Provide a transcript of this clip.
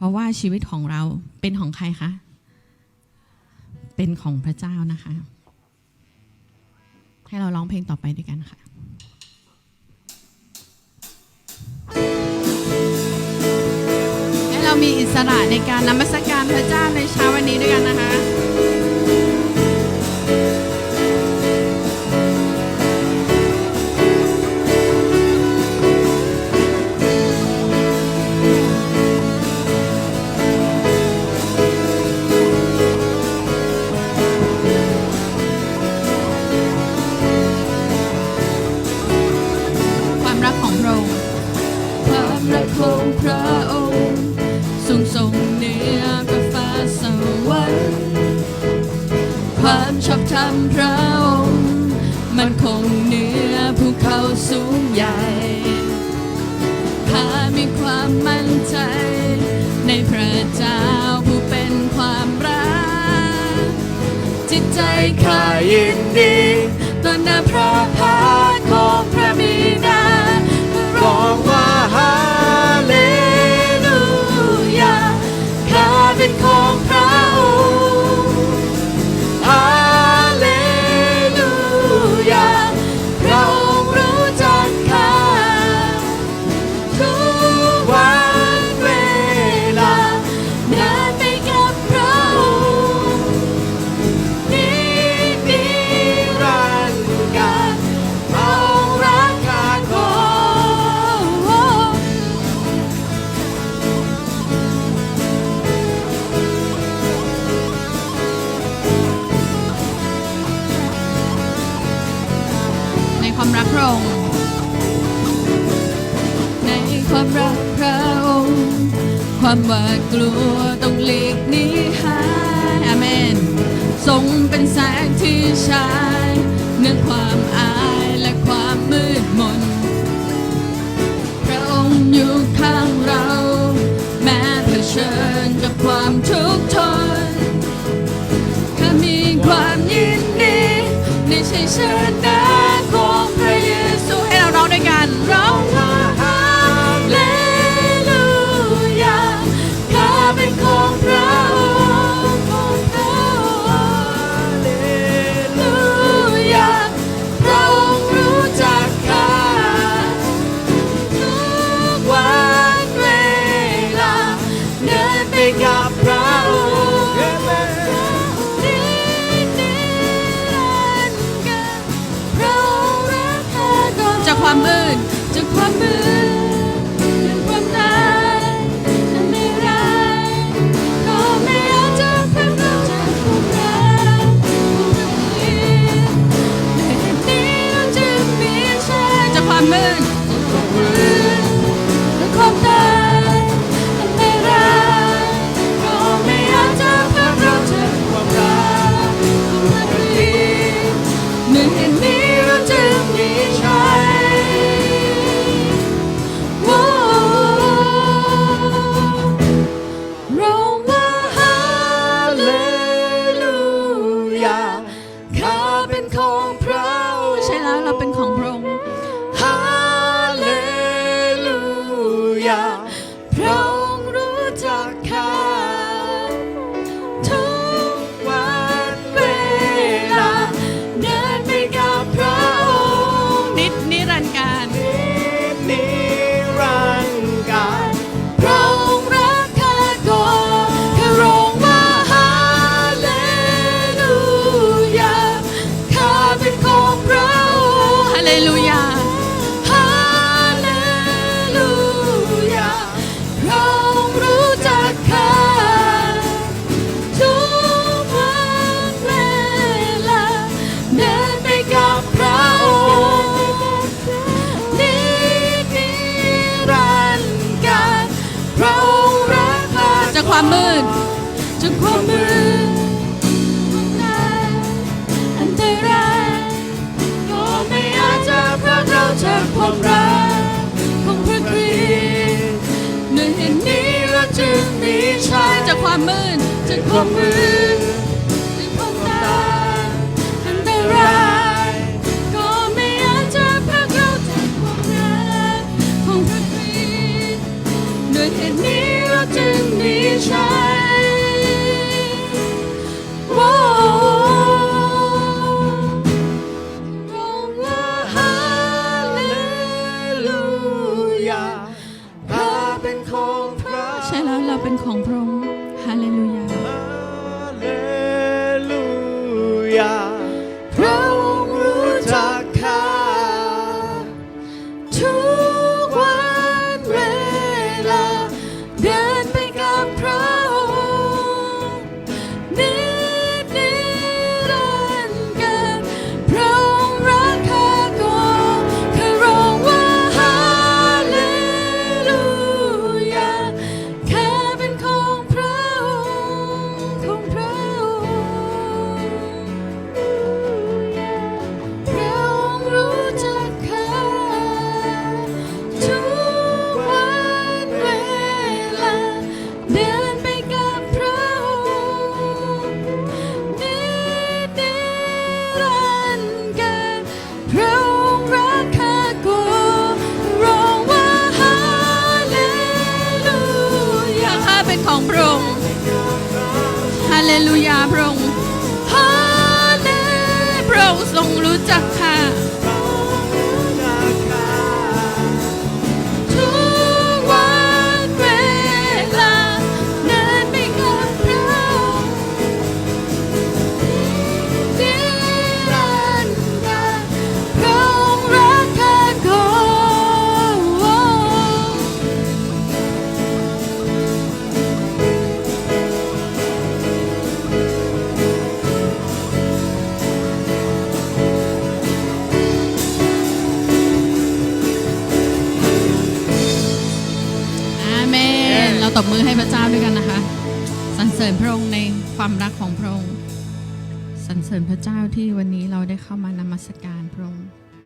เพราะว่าชีวิตของเราเป็นของใครคะ เป็นของพระเจ้านะคะ ให้เราร้องเพลงต่อไปด้วยกันค่ะให้เรามีอิสระในการนมัสการพระเจ้าในเช้าวันนี้ด้วยกันนะคะ ของพระองค์สูงส่งเหนือกว่าฟ้าสวรรค์ความชอบธรรมพระองค์ มันคงเหนือภูเขาสูงใหญ่ข้ามีความมั่นใจ ในพระเจ้าผู้เป็นความรัก จิตใจข้ายินดีต่อหน้าพระพัก ระองค์ในความรักพระองค์ความหวาดกลัวต้องหลีกหนีหายอาเมนทรงเป็นแสงที่ฉายเหนือความอายและความมืดมนพระองค์อยู่ จ ความมืดจากความมืดอันตรายก็ไม่อาจจะพรากเราจากความรักของพระคริสต์ในเหตุนี้เราจึงมีชัยจากความมืดจากความมืด เราเป็นของพระองค์ฮาเลลูยา ลูยาพระองค์ฮาเลพระองค์ทรงรู้จัก ตบมือให้พระเจ้าด้วยกันนะคะสรรเสริญพระองค์ในความรักของพระองค์สรรเสริญพระเจ้าที่วันนี้เราได้เข้ามานมัสการพระองค์